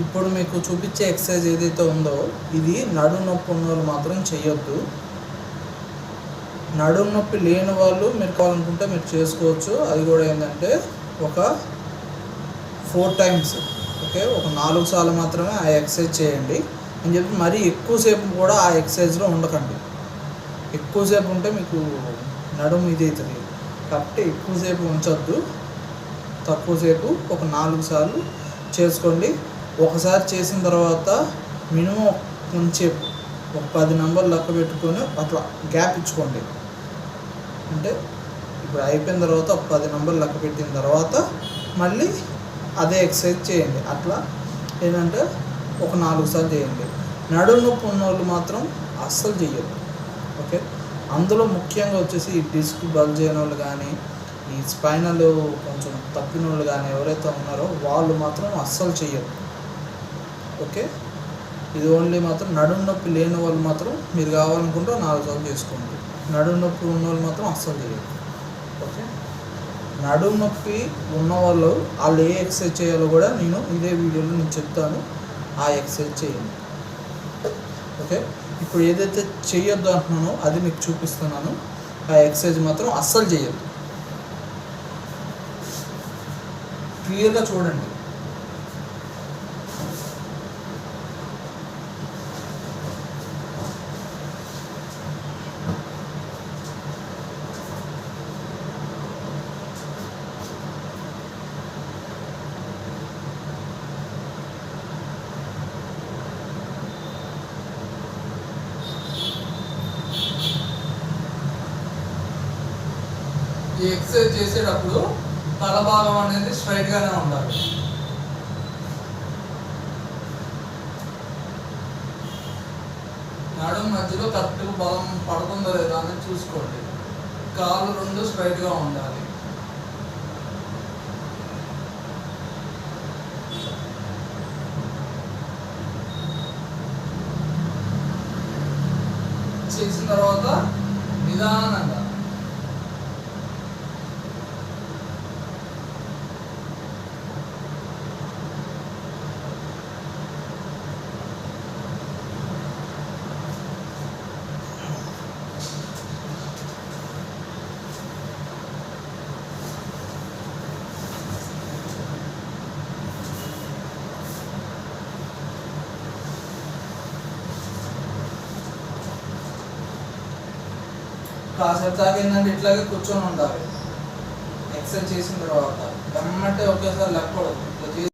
ఇప్పుడు మీకు చూపించే ఎక్సర్సైజ్ ఏదైతే ఉందో ఇది నడుము నొప్పి ఉన్న వాళ్ళు మాత్రం చేయొద్దు నడుము నొప్పి లేని వాళ్ళు మీరు కావాలనుకుంటే మీరు చేసుకోవచ్చు. అది కూడా ఏంటంటే ఒక ఫోర్ టైమ్స్ ఓకే? ఒక నాలుగు సార్లు మాత్రమే ఆ ఎక్సర్సైజ్ చేయండి. అని చెప్పి మరీ ఎక్కువసేపు కూడా ఆ ఎక్సర్సైజ్లో ఉండకండి. ఎక్కువసేపు ఉంటే మీకు నడుము ఇది అవుతుంది కాబట్టి ఎక్కువసేపు ఉంచొద్దు. తక్కువసేపు ఒక నాలుగు సార్లు చేసుకోండి. ఒకసారి చేసిన తర్వాత మినిమం కొంచెం ఒక పది నెంబర్లు లెక్క పెట్టుకొని అట్లా గ్యాప్ ఇచ్చుకోండి. అంటే ఇప్పుడు అయిపోయిన తర్వాత ఒక పది నెంబర్లు లెక్క పెట్టిన తర్వాత మళ్ళీ అదే ఎక్సర్సైజ్ చేయండి. అట్లా ఏంటంటే ఒక నాలుగు సార్లు చేయండి. నడుము నొప్పి ఉన్న వాళ్ళు మాత్రం అస్సలు చేయరు ఓకే? అందులో ముఖ్యంగా వచ్చేసి ఈ డిస్క్ బల్ చేయని వాళ్ళు కానీ ఈ స్పైనల్ కొంచెం తప్పిన వాళ్ళు కానీ ఎవరైతే ఉన్నారో వాళ్ళు మాత్రం అస్సలు చేయరు ఓకే? ఇది ఓన్లీ మాత్రం నడుము నొప్పి లేని వాళ్ళు మాత్రం మీరు కావాలనుకుంటే నాలుగు సార్లు చేసుకోండి. నడుము నొప్పి ఉన్న వాళ్ళు మాత్రం అస్సలు చేయరు. ఓకే? నడుము నొప్పి ఉన్న వాళ్ళు వాళ్ళు ఏ ఎక్సర్సైజ్ చేయాలో కూడా నేను ఇదే వీడియోలో నేను చెప్తాను. ఆ ఎక్సర్సైజ్ చేయండి. ఓకే? ఇప్పుడు ఏదైతే చేయొద్దు అంటున్నానో అది మీకు చూపిస్తున్నాను. ఆ ఎక్సర్సైజ్ మాత్రం అస్సలు చేయొద్దు. క్లియర్గా చూడండి. ఈ ఎక్సర్సైజ్ చేసేటప్పుడు తల భాగం అనేది స్ట్రైట్గానే ఉండాలి. నడుం మధ్యలో కరెక్ట్గా బలం పడుతుందో లేదో అనేది చూసుకోండి. కాళ్ళు రెండు స్ట్రైట్గా ఉండాలి. చేసిన తర్వాత నిదానంగా కాసేపు దాకా ఏంటంటే ఇట్లాగే కూర్చొని ఉండాలి ఎక్సర్సైజ్ చేసిన తర్వాత. వెమ్మటే ఒకేసారి లెక్కకూడదు